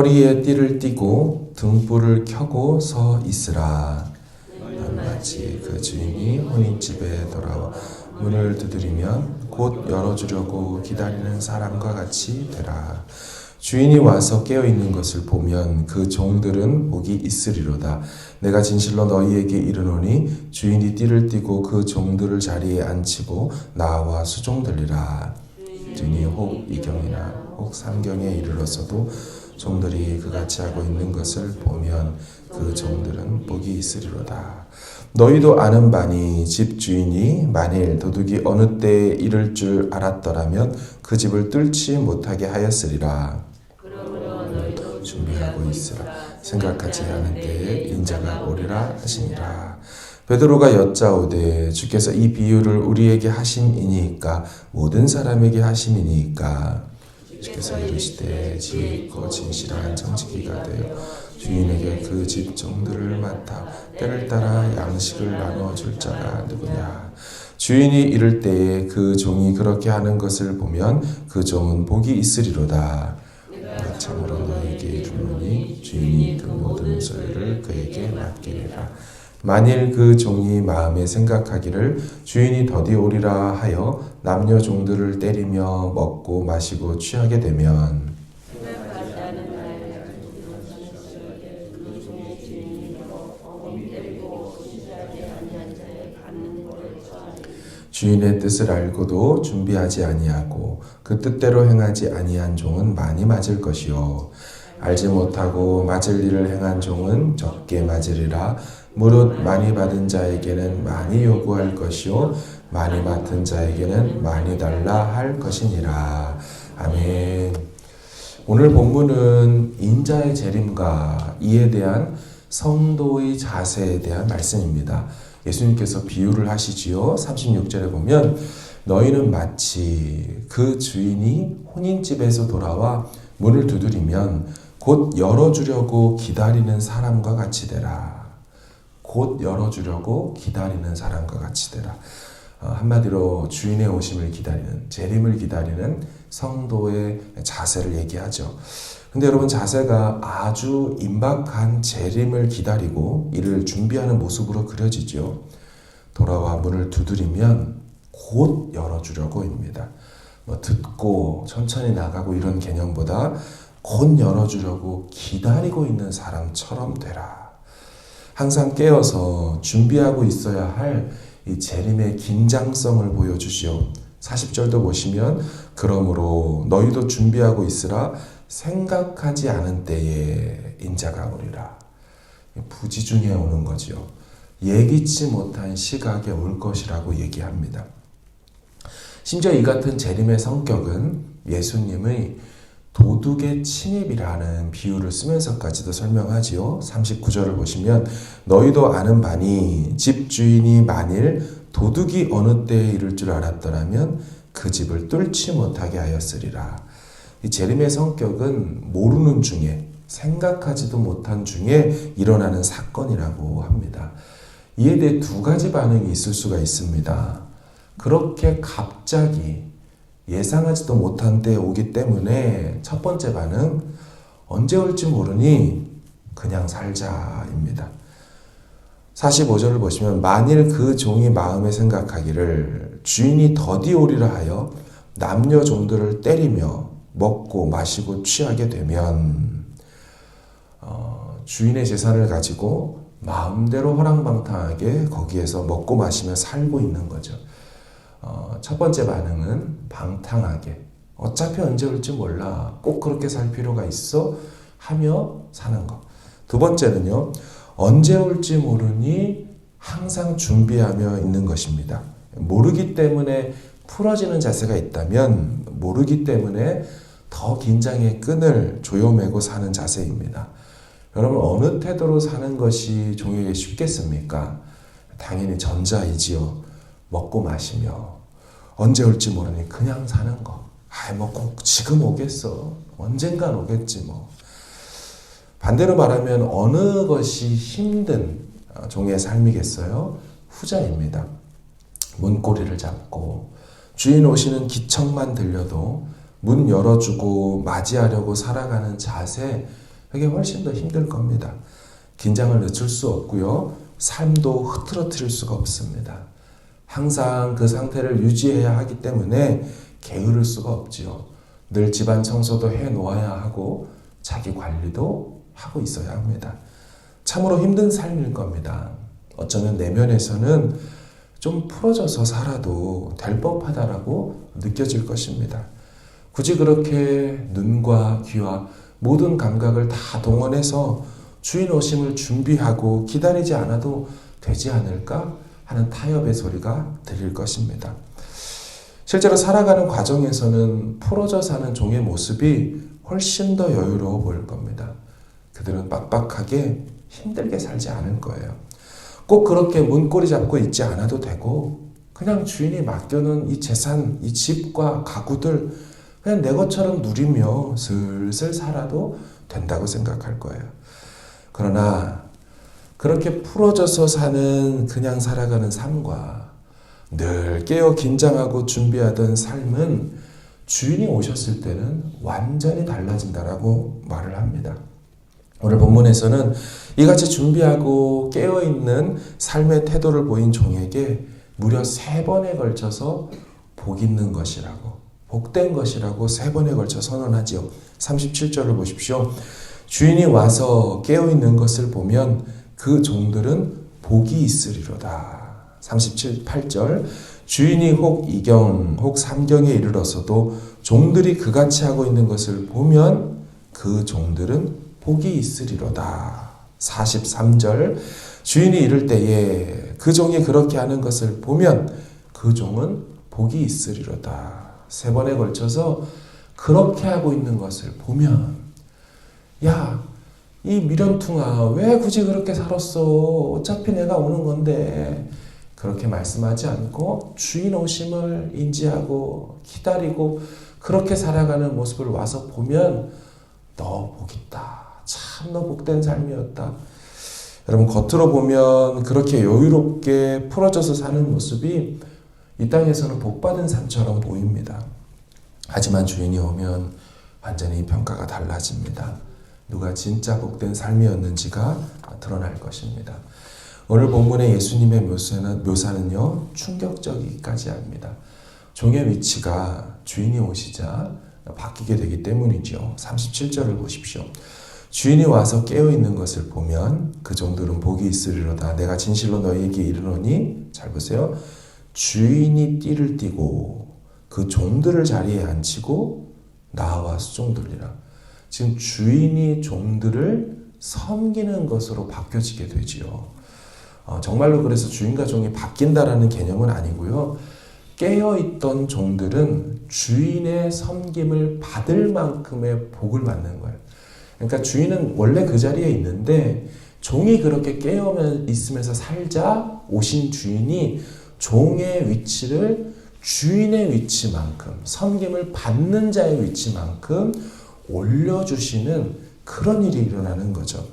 허리에 띠를 띠고 등불을 켜고 서 있으라. 넌 마치 그 주인이 혼인집에 돌아와 문을 두드리면 곧 열어주려고 기다리는 사람과 같이 되라. 주인이 와서 깨어 있는 것을 보면 그 종들은 복이 있으리로다. 내가 진실로 너희에게 이르노니 주인이 띠를 띠고 그 종들을 자리에 앉히고 나와 수종들리라. 주인이 혹 이경이나 혹 삼경에 이르러서도 종들이 그같이 하고 있는 것을 보면 그 종들은 복이 있으리로다. 너희도 아는 바니 집 주인이 만일 도둑이 어느 때에 이를 줄 알았더라면 그 집을 뚫지 못하게 하였으리라. 준비하고 있으라. 생각하지 않은 때에 인자가 오리라 하시니라. 베드로가 여짜오되 주께서 이 비유를 우리에게 하심이니까 모든 사람에게 하심이니까 주께서 이르시되 지혜 있고 진실한 정직이가 되어 주인에게 그집 종들을 맡아 때를 따라 양식을 나눠 줄 자가 누구냐? 주인이 이를 때에 그 종이 그렇게 하는 것을 보면 그 종은 복이 있으리로다. 내가 참으로 너에게 이르노니 주인이 그 모든 소유를 그에게 맡기리라 만일 그 종이 마음에 생각하기를 주인이 더디 오리라 하여 남녀 종들을 때리며 먹고 마시고 취하게 되면 주인의 뜻을 알고도 준비하지 아니하고 그 뜻대로 행하지 아니한 종은 많이 맞을 것이요. 알지 못하고 맞을 일을 행한 종은 적게 맞으리라 무릇 많이 받은 자에게는 많이 요구할 것이요 많이 맡은 자에게는 많이 달라 할 것이니라 아멘 오늘 본문은 인자의 재림과 이에 대한 성도의 자세에 대한 말씀입니다. 예수님께서 비유를 하시지요. 36절에 보면 너희는 마치 그 주인이 혼인집에서 돌아와 문을 두드리면 곧 열어주려고 기다리는 사람과 같이 되라. 곧 열어주려고 기다리는 사람과 같이 되라. 어, 한마디로 주인의 오심을 기다리는, 재림을 기다리는 성도의 자세를 얘기하죠. 근데 여러분 자세가 아주 임박한 재림을 기다리고 이를 준비하는 모습으로 그려지죠. 돌아와 문을 두드리면 곧 열어주려고입니다. 뭐 듣고 천천히 나가고 이런 개념보다 곧 열어주려고 기다리고 있는 사람처럼 되라. 항상 깨어서 준비하고 있어야 할 이 재림의 긴장성을 보여주시오. 40절도 보시면 그러므로 너희도 준비하고 있으라 생각하지 않은 때에 인자가 오리라. 부지 중에 오는 거지요. 예기치 못한 시각에 올 것이라고 얘기합니다. 심지어 이 같은 재림의 성격은 예수님의 도둑의 침입이라는 비유를 쓰면서까지도 설명하지요. 39절을 보시면 너희도 아는 바니 집 주인이 만일 도둑이 어느 때에 이를 줄 알았더라면 그 집을 뚫지 못하게 하였으리라. 이 재림의 성격은 모르는 중에 생각하지도 못한 중에 일어나는 사건이라고 합니다. 이에 대해 두 가지 반응이 있을 수가 있습니다. 그렇게 갑자기 예상하지도 못한 때에 오기 때문에 첫 번째 반응, 언제 올지 모르니 그냥 살자입니다. 45절을 보시면 만일 그 종이 마음에 생각하기를 주인이 더디 오리라 하여 남녀 종들을 때리며 먹고 마시고 취하게 되면 어, 주인의 재산을 가지고 마음대로 허랑방탕하게 거기에서 먹고 마시며 살고 있는 거죠. 어, 첫 번째 반응은 방탕하게 어차피 언제 올지 몰라 꼭 그렇게 살 필요가 있어 하며 사는 것. 두 번째는요 언제 올지 모르니 항상 준비하며 있는 것입니다. 모르기 때문에 풀어지는 자세가 있다면 모르기 때문에 더 긴장의 끈을 조여매고 사는 자세입니다. 여러분 어느 태도로 사는 것이 종에게 쉽겠습니까? 당연히 전자이지요. 먹고 마시며 언제 올지 모르니 그냥 사는 거. 아이 뭐꼭 지금 오겠어. 언젠간 오겠지 뭐. 반대로 말하면 어느 것이 힘든 종의 삶이겠어요? 후자입니다. 문고리를 잡고 주인 오시는 기척만 들려도 문 열어주고 맞이하려고 살아가는 자세, 그게 훨씬 더 힘들 겁니다. 긴장을 늦출 수 없고요. 삶도 흐트러뜨릴 수가 없습니다. 항상 그 상태를 유지해야 하기 때문에 게으를 수가 없지요. 늘 집안 청소도 해 놓아야 하고 자기 관리도 하고 있어야 합니다. 참으로 힘든 삶일 겁니다. 어쩌면 내면에서는 좀 풀어져서 살아도 될 법하다라고 느껴질 것입니다. 굳이 그렇게 눈과 귀와 모든 감각을 다 동원해서 주인 오심을 준비하고 기다리지 않아도 되지 않을까 하는 타협의 소리가 들릴 것입니다. 실제로 살아가는 과정에서는 풀어져 사는 종의 모습이 훨씬 더 여유로워 보일 겁니다. 그들은 빡빡하게 힘들게 살지 않을 거예요. 꼭 그렇게 문고리 잡고 있지 않아도 되고 그냥 주인이 맡겨놓은 이 재산, 이 집과 가구들 그냥 내 것처럼 누리며 슬슬 살아도 된다고 생각할 거예요. 그러나 그렇게 풀어져서 사는 그냥 살아가는 삶과 늘 깨어 긴장하고 준비하던 삶은 주인이 오셨을 때는 완전히 달라진다라고 말을 합니다. 오늘 본문에서는 이같이 준비하고 깨어 있는 삶의 태도를 보인 종에게 무려 세 번에 걸쳐서 복 있는 것이라고 복된 것이라고 세 번에 걸쳐 선언하지요. 37절을 보십시오. 주인이 와서 깨어 있는 것을 보면 그 종들은 복이 있으리로다. 37, 8절 주인이 혹 이경 혹 삼경에 이르러서도 종들이 그같이 하고 있는 것을 보면 그 종들은 복이 있으리로다. 43절 주인이 이를 때에 그 종이 그렇게 하는 것을 보면 그 종은 복이 있으리로다. 세 번에 걸쳐서 그렇게 하고 있는 것을 보면 야, 이 미련퉁아 왜 굳이 그렇게 살았어? 어차피 내가 오는 건데 그렇게 말씀하지 않고 주인 오심을 인지하고 기다리고 그렇게 살아가는 모습을 와서 보면 너 복있다. 참 너 복된 삶이었다. 여러분 겉으로 보면 그렇게 여유롭게 풀어져서 사는 모습이 이 땅에서는 복받은 삶처럼 보입니다. 하지만 주인이 오면 완전히 평가가 달라집니다. 누가 진짜 복된 삶이었는지가 드러날 것입니다. 오늘 본문의 예수님의 묘사는, 묘사는요, 충격적이기까지 합니다. 종의 위치가 주인이 오시자 바뀌게 되기 때문이죠. 37절을 보십시오. 주인이 와서 깨어 있는 것을 보면 그 정도는 복이 있으리로다. 내가 진실로 너희에게 이르노니 잘 보세요. 주인이 띠를 띠고 그 종들을 자리에 앉히고 나와 수종들이라. 지금 주인이 종들을 섬기는 것으로 바뀌어지게 되지요. 어, 정말로 그래서 주인과 종이 바뀐다라는 개념은 아니고요. 깨어있던 종들은 주인의 섬김을 받을 만큼의 복을 받는 거예요. 그러니까 주인은 원래 그 자리에 있는데 종이 그렇게 깨어 있으면서 살자 오신 주인이 종의 위치를 주인의 위치만큼 섬김을 받는 자의 위치만큼 올려주시는 그런 일이 일어나는 거죠.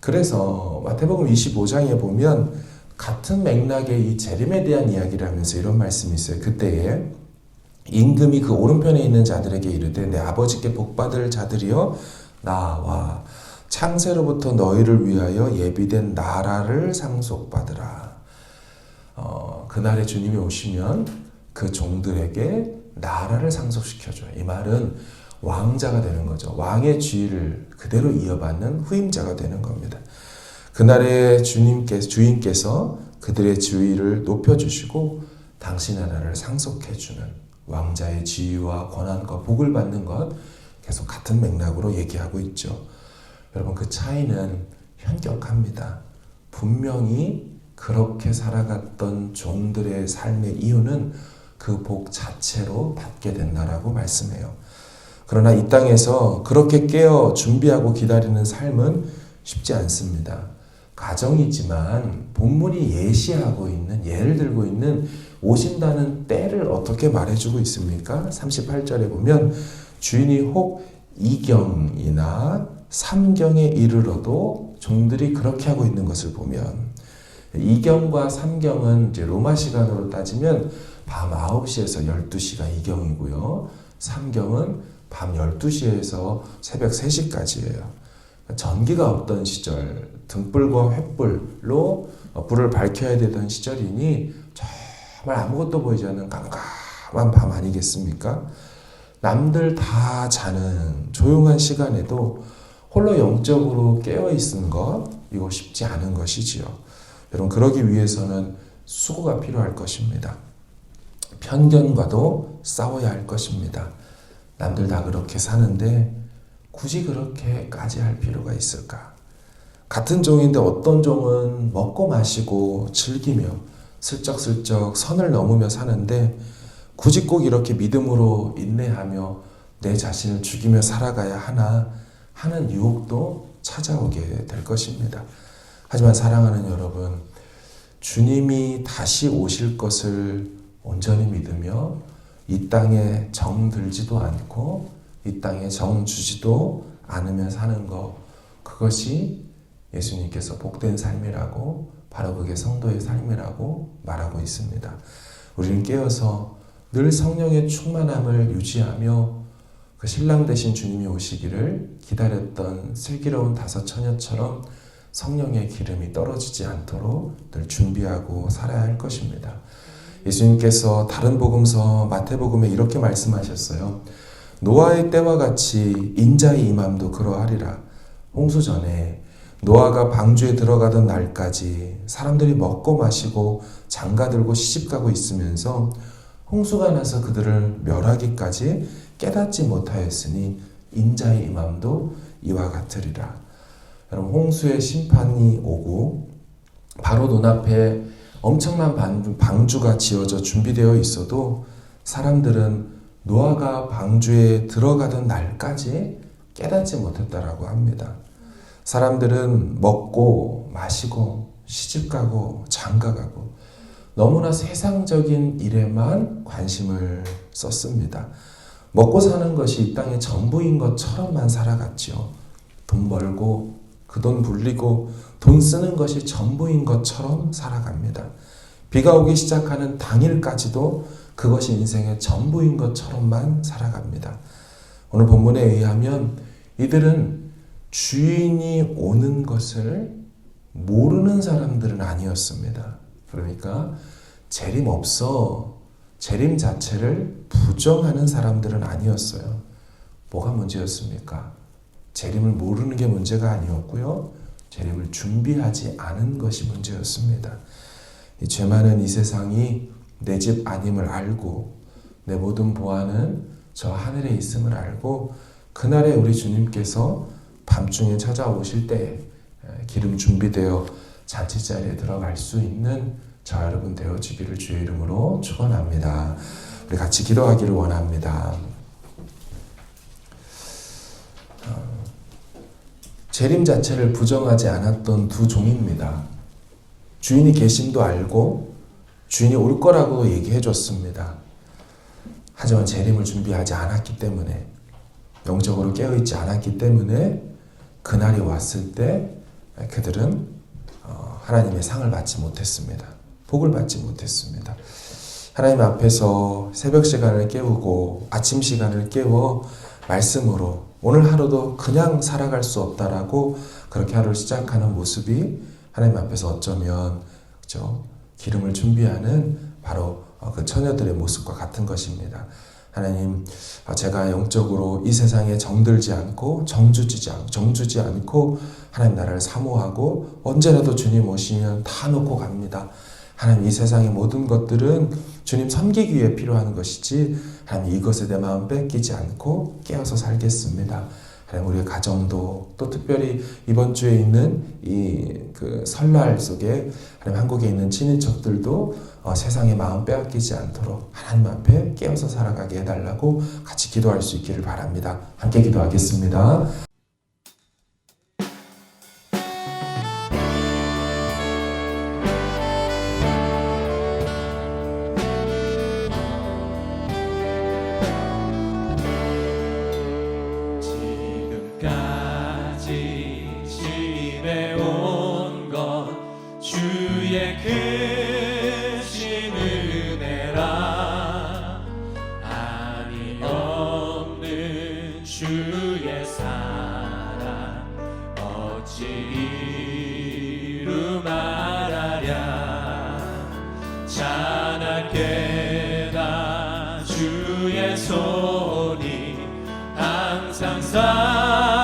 그래서 마태복음 25장에 보면 같은 맥락의 이 재림에 대한 이야기를 하면서 이런 말씀이 있어요. 그때에 임금이 그 오른편에 있는 자들에게 이르되 내 아버지께 복받을 자들이여 나와 창세로부터 너희를 위하여 예비된 나라를 상속받으라. 어, 그날에 주님이 오시면 그 종들에게 나라를 상속시켜줘요. 이 말은 왕자가 되는 거죠. 왕의 지위를 그대로 이어받는 후임자가 되는 겁니다. 그날에 주님께 주인께서 그들의 지위를 높여주시고 당신 나라를 상속해주는 왕자의 지위와 권한과 복을 받는 것 계속 같은 맥락으로 얘기하고 있죠. 여러분 그 차이는 현격합니다. 분명히 그렇게 살아갔던 종들의 삶의 이유는 그 복 자체로 받게 된다라고 말씀해요. 그러나 이 땅에서 그렇게 깨어 준비하고 기다리는 삶은 쉽지 않습니다. 가정이지만 본문이 예시하고 있는 예를 들고 있는 오신다는 때를 어떻게 말해주고 있습니까? 38절에 보면 주인이 혹 이경이나 삼경에 이르러도 종들이 그렇게 하고 있는 것을 보면 이경과 삼경은 이제 로마 시간으로 따지면 밤 9시에서 12시가 이경이고요. 삼경은 밤 12시에서 새벽 3시까지예요. 전기가 없던 시절, 등불과 횃불로 어, 불을 밝혀야 되던 시절이니 정말 아무것도 보이지 않는 깜깜한 밤 아니겠습니까? 남들 다 자는 조용한 시간에도 홀로 영적으로 깨어 있는 것 이거 쉽지 않은 것이지요. 여러분 그러기 위해서는 수고가 필요할 것입니다. 편견과도 싸워야 할 것입니다. 남들 다 그렇게 사는데 굳이 그렇게까지 할 필요가 있을까? 같은 종인데 어떤 종은 먹고 마시고 즐기며 슬쩍슬쩍 선을 넘으며 사는데 굳이 꼭 이렇게 믿음으로 인내하며 내 자신을 죽이며 살아가야 하나 하는 유혹도 찾아오게 될 것입니다. 하지만 사랑하는 여러분, 주님이 다시 오실 것을 온전히 믿으며 이 땅에 정 들지도 않고 이 땅에 정 주지도 않으며 사는 것 그것이 예수님께서 복된 삶이라고 바로 그게 성도의 삶이라고 말하고 있습니다. 우리는 깨어서 늘 성령의 충만함을 유지하며 그 신랑 되신 주님이 오시기를 기다렸던 슬기로운 다섯 처녀처럼 성령의 기름이 떨어지지 않도록 늘 준비하고 살아야 할 것입니다. 예수님께서 다른 복음서 마태복음에 이렇게 말씀하셨어요. 노아의 때와 같이 인자의 임함도 그러하리라. 홍수 전에 노아가 방주에 들어가던 날까지 사람들이 먹고 마시고 장가 들고 시집가고 있으면서 홍수가 나서 그들을 멸하기까지 깨닫지 못하였으니 인자의 임함도 이와 같으리라. 여러분 홍수의 심판이 오고 바로 눈앞에 엄청난 방주가 지어져 준비되어 있어도 사람들은 노아가 방주에 들어가던 날까지 깨닫지 못했다라고 합니다. 사람들은 먹고 마시고 시집가고 장가가고 너무나 세상적인 일에만 관심을 썼습니다. 먹고 사는 것이 이 땅의 전부인 것처럼만 살아갔지요. 돈 벌고 그 돈 불리고 돈 쓰는 것이 전부인 것처럼 살아갑니다. 비가 오기 시작하는 당일까지도 그것이 인생의 전부인 것처럼만 살아갑니다. 오늘 본문에 의하면 이들은 주인이 오는 것을 모르는 사람들은 아니었습니다. 그러니까 재림 없어 재림 자체를 부정하는 사람들은 아니었어요. 뭐가 문제였습니까? 재림을 모르는 게 문제가 아니었고요. 재림을 준비하지 않은 것이 문제였습니다. 이죄 많은 이 세상이 내 집 아님을 알고 내 모든 보안은 저 하늘에 있음을 알고 그날에 우리 주님께서 밤중에 찾아오실 때 기름 준비되어 잔치 자리에 들어갈 수 있는 저 여러분 되어지기를 주의 이름으로 축원합니다. 우리 같이 기도하기를 원합니다. 재림 자체를 부정하지 않았던 두 종입니다. 주인이 계심도 알고 주인이 올 거라고 얘기해 줬습니다. 하지만 재림을 준비하지 않았기 때문에 영적으로 깨어 있지 않았기 때문에 그날이 왔을 때 그들은 어, 하나님의 상을 받지 못했습니다. 복을 받지 못했습니다. 하나님 앞에서 새벽 시간을 깨우고 아침 시간을 깨워 말씀으로 오늘 하루도 그냥 살아갈 수 없다라고 그렇게 하루를 시작하는 모습이 하나님 앞에서 어쩌면 그죠 기름을 준비하는 바로 그 처녀들의 모습과 같은 것입니다. 하나님, 제가 영적으로 이 세상에 정들지 않고 정주지 않 정주지 않고 하나님 나라를 사모하고 언제라도 주님 오시면 다 놓고 갑니다. 하나님 이 세상의 모든 것들은 주님 섬기기 위해 필요한 것이지 하나님 이것에 내 마음 뺏기지 않고 깨어서 살겠습니다. 하나님 우리의 가정도 또 특별히 이번 주에 있는 이 그 설날 속에 하나님 한국에 있는 친인척들도 어, 세상의 마음 빼앗기지 않도록 하나님 앞에 깨어서 살아가게 해달라고 같이 기도할 수 있기를 바랍니다. 함께 기도하겠습니다. love.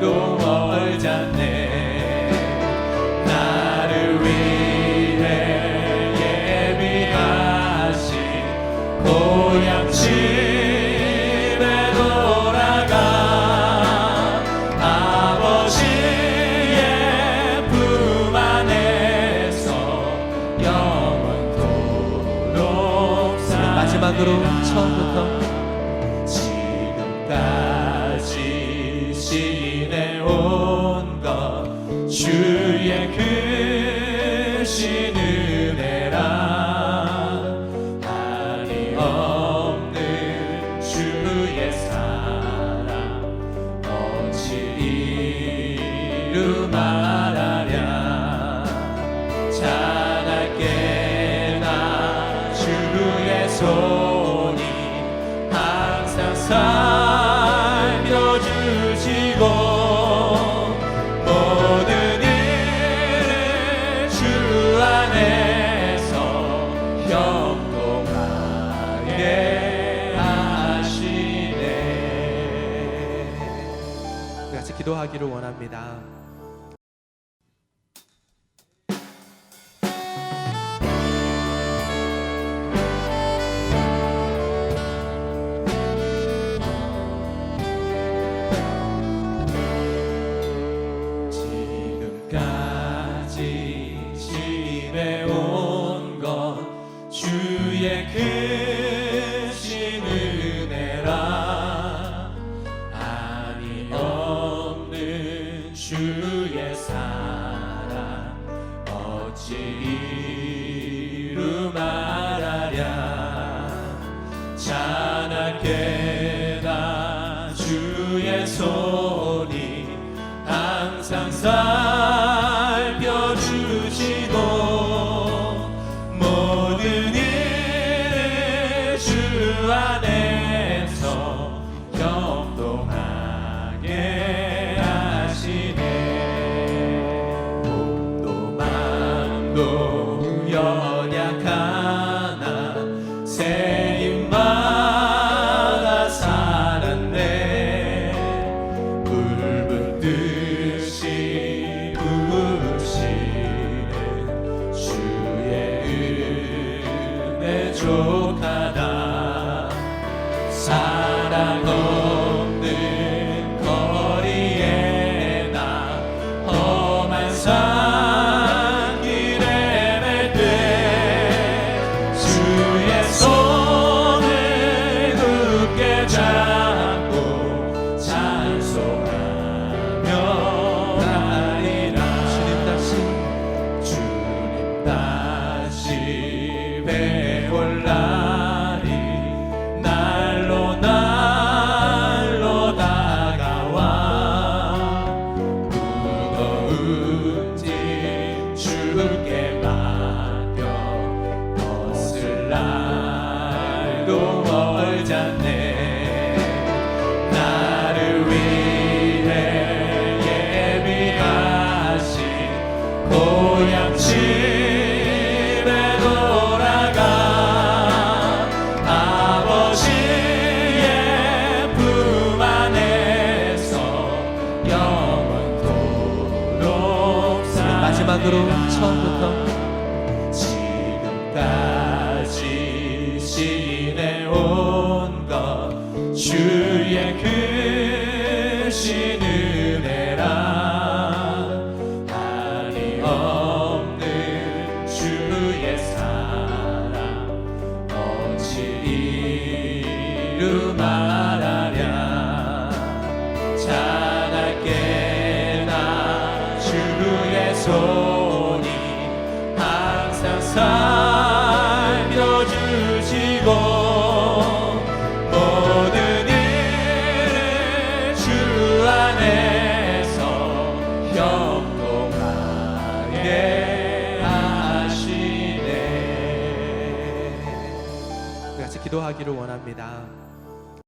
길도 멀잖네. 나를 위해 예비하신 고향 집에 돌아가 아버지의 품 안에서 영원토록 사 마지막으로 기도하기를 원합니다. 사랑 날도 멀지 않네. 나를 위해 예비하신 고향 집에 돌아가 아버지의 품 안에서 영원토록 마지막으로 기도하기를 원합니다.